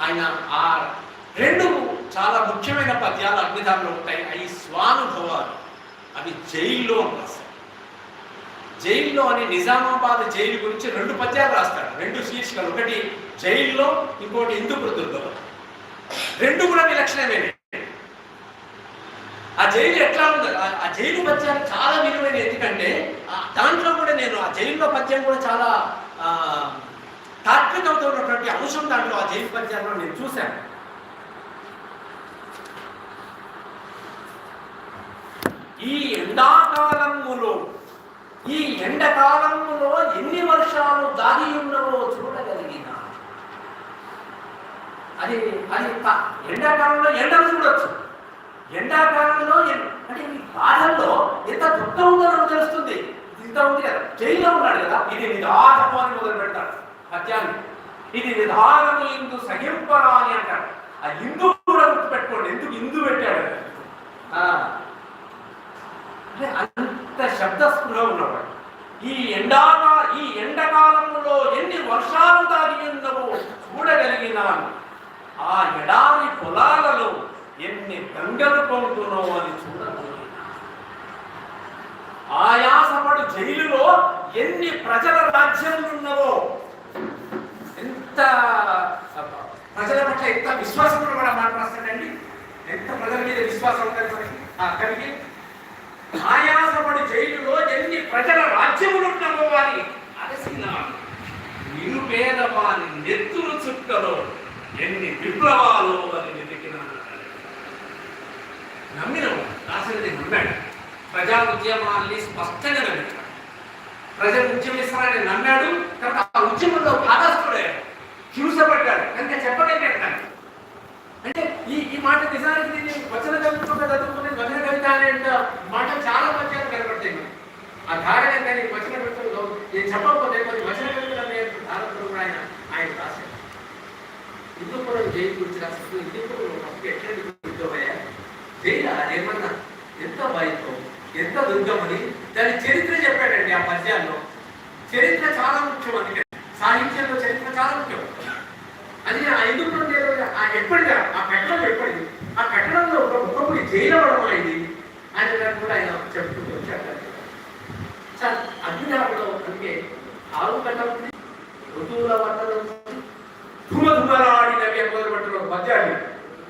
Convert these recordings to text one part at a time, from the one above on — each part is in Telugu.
ఆయన ఆ రెండు చాలా ముఖ్యమైన పద్యాలు అగ్నిధారంలో ఉంటాయి. అవి స్వానుభవాలు. అవి జైల్లో అని జైల్లో అని నిజామాబాద్ జైలు గురించి రెండు పద్యాలు రాస్తాడు రెండు శీర్షికలు. ఒకటి జైల్లో ఇంకోటి ఇందుప్రదుర్గం రెండు కూడా విలక్షణమైనవి ఆ జైలు ఎట్లా ఉంది ఆ- జైలు పద్యాలు చాలా విలువైన ఎందుకంటే ఆ దాంట్లో కూడా నేను ఆ జైల్లో పద్యం కూడా చాలా అంశం దాంట్లో ఆ జైలు పద్యాల్లో నేను చూశాను. ఈ ఎండాకాలములో ఈ ఎండకాలములో ఎన్ని వర్షాలు దాగి ఉన్నవో చూడగలిగిన అది అది ఎండాకాలంలో ఎండలు చూడొచ్చు. ఎండాకాలంలో అంటే ఈ బాధల్లో ఎంత దుఃఖం ఉందో నాకు తెలుస్తుంది. ఇంత ఉంది కదా జైల్లో ఉన్నాడు కదా ఇది నిదానము అని మొదలు పెడతాడు మధ్యాహ్నం. ఇది నిదానము ఇందు సహింపరా అని అంటాడు ఆ ఇందు కూడా గుర్తుపెట్టుకోండి. ఎందుకు ఇందు పెట్టాడు? ఆ, అంటే అంత శబ్దస్ఫుర ఉన్నవాడు. ఈ ఎండాక ఈ ఎండకాలంలో ఎన్ని వర్షాలు దాగి చూడగలిగినాను. ఆ ఎడారి పొలాలలో ఎన్ని గంగలు పొందుతున్నావు అని చూడగలిగినా ఆయాసపడు జైలులో ఎన్ని ప్రజల రాజ్యం ఉన్నవో ప్రజల పట్ల ఎంత విశ్వాసం కూడా మాట్లాడుతాడండి ఎంత ప్రజల మీద విశ్వాసం ఉంటుంది మనకి కలిగి ఆయాసపడి జైలులో ఎన్ని ప్రజల రాజ్యములు ఉంటారో వారి అలసినాను నిరుపేద వారి నెత్తురు చుక్కలో ఎన్ని విప్లవాలు అని వెతికినాను నమ్మినవు రాసినది నమ్మాడు. ప్రజా ఉద్యమాన్ని స్పష్టంగా నమ్మాడు. ప్రజలు ఉద్యమిస్తారని నమ్మాడు. తర్వాత ఆ ఉద్యమంలో భాగస్థుడయ్యాడు హింసపడ్డాడు కనుక చెప్పగలిగాడు దాన్ని అంటే ఈ ఈ మాట నిజానికి దీన్ని వచన కవిత్వంగా చదువుకునే వచన కవిత అనే మాట చాలా మంచిగా కనబడతాయి. ఆ ధారణ కానీ వచన కవితలో నేను చెప్పకపోతే కొన్ని వచన కవితలు అనే ధారణలు కూడా ఆయన ఆయన రాశారు. ఇందుకు కూడా జైలు గురించి రాసినప్పుడు ఇందుకు కూడా ఒకప్పుడు ఎట్లాంటి గుర్తోవయ్యా జైలు? ఏమన్నా? ఎంత భయంతో ఎంత దుర్గమని దాని చరిత్ర చెప్పాడండి ఆ పద్యాల్లో. చరిత్ర చాలా ముఖ్యం అందుకే. సాహిత్యంలో చరిత్ర చాలా ముఖ్యం. అది ఆ ఎందుకు నేను ఆ ఎప్పటిదా ఆ కట్టడం ఎప్పటిది ఆ కట్టడంలో ఒక ఒకప్పుడు జైలు అవడం అయింది అని దాన్ని కూడా ఆయన చెప్తూ వచ్చారు సార్ అగ్నినాభంలో అందుకే ఆరు కట్టడం ఉంది. ఋతువుల వర్ణన ఉంది. ధుమ ధుమలాడినవి అని మొదలు పెట్టడం పద్యాన్ని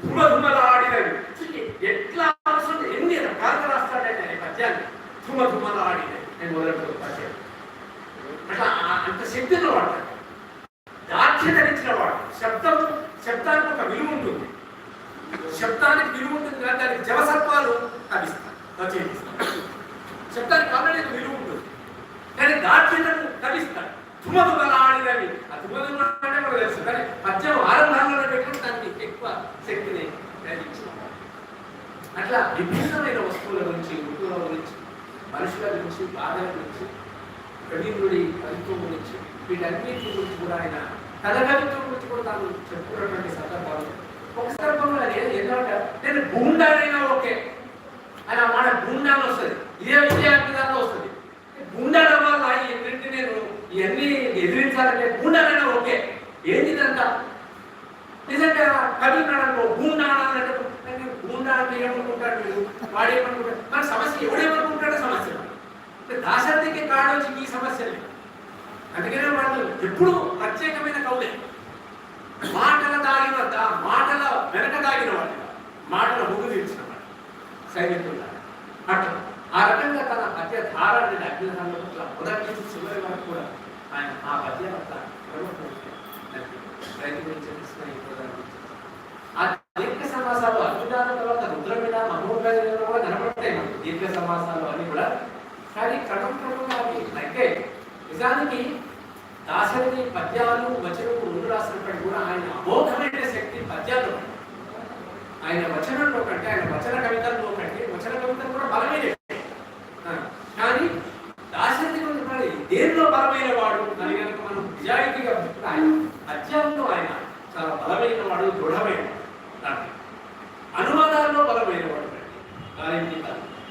ధుమ ధుమలాడినవి చూడండి, ఎట్లా అవసరం ఎన్ని రకాలుగా రాస్తాడంటే ఆయన పద్యాన్ని ధుమ ధుమలాడినవి నేను మొదలు పెట్టడం పద్యాన్ని అట్లా ఆ- అంత శక్తిలో వాడతాడు దాక్షిణించిన వాడు శబ్దం శబ్దానికి ఒక విలువ ఉంటుంది శబ్దానికి విలువ ఉంటుంది కానీ దానికి జవసత్వాలు లభిస్తాయి. రచయిస్తాయి శబ్దానికి ఆల్రెడీ విలువ ఉంటుంది కానీ దాక్షిణ్యము లభిస్తాయి. తుమతుమలాడినవి ఆ తుమదు అంటే మనకు తెలుసు. కానీ పద్యం ఆరంభంలో పెట్టుకుని దానికి ఎక్కువ శక్తిని కలిగించిన అట్లా విభిన్నమైన వస్తువుల గురించి ఋతువుల గురించి మనుషుల గురించి బాధల గురించి రవీంద్రుడి కవిత్వం గురించి వీటన్నిటి గురించి కూడా ఆయన తన గురించి కూడా తాను చెప్పుకున్నటువంటి సందర్భాలు. ఒక సందర్భంలో ఆయన ఏంటంటే నేను గుండానైనా ఓకే. అని ఆ మాట గుండాలు వస్తుంది. ఇదే విజయానికి విజయార్థిదాల్లో వస్తుంది. గుండాల వల్ల ఈ ఎన్నింటి నేను ఇవన్నీ ఎదిరించాలంటే గుండాలైనా ఓకే. ఏంటి ఇదంతా నిజంగా కవి ఉన్నాడనుకో గూండా అనాలంటే గూండా అంటే ఏమనుకుంటాడు వీడు వాడు ఏమనుకుంటాడు మన సమస్య ఎవడేమనుకుంటాడో సమస్య. దాశరథికి కాడొచ్చి ఈ సమస్య లేదు. అందుకనే వాళ్ళు ఎప్పుడు ప్రత్యేకమైన కవులే. మాటల దాగిన మాటల వెనక దాగిన వాళ్ళు మాటల ముగ్గు తీర్చిన వాళ్ళు. సైనికులు అట్లా. ఆ రకంగా తన పద్య ధారాన్ని అగ్నిధారణ పట్ల మొదటి నుంచి చివరి వరకు కూడా ఆయన ఆ పద్య వద్ద రైతు గురించి ఆ దీర్ఘ సమాసాలు అగ్నిదానం తర్వాత రుద్రమిడ మనోగంలో కూడా కనపడతాయి మనకు. దీర్ఘ సమాసాలు అన్ని కూడా. కానీ క్రమం క్రమంగా అవి తగ్గాయి. నిజానికి దాసరిని పద్యాలు వచనము ముందు రాసినప్పటికీ కూడా ఆయన అమోఘమైన శక్తి పద్యాలు ఆయన వచనంలో కంటే ఆయన వచన కవితల్లో కంటే వచన కవితలు కూడా బలమైనవి కానీ దాశరథి గురించి దేనిలో బలమైన వాడు అని కనుక మనం నిజాయితీగా ఆయన పద్యాల్లో ఆయన చాలా బలమైన వాడు దృఢమైన అనువాదాల్లో బలమైన వాడు కాలింగిత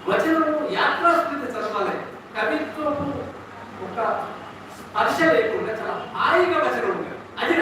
వచనము యాత్రాస్మృతి చదవాలి. కవిత్వము ఒక స్పర్శ లేకుండా చాలా హాయిగా వచనం ఉంటారు అది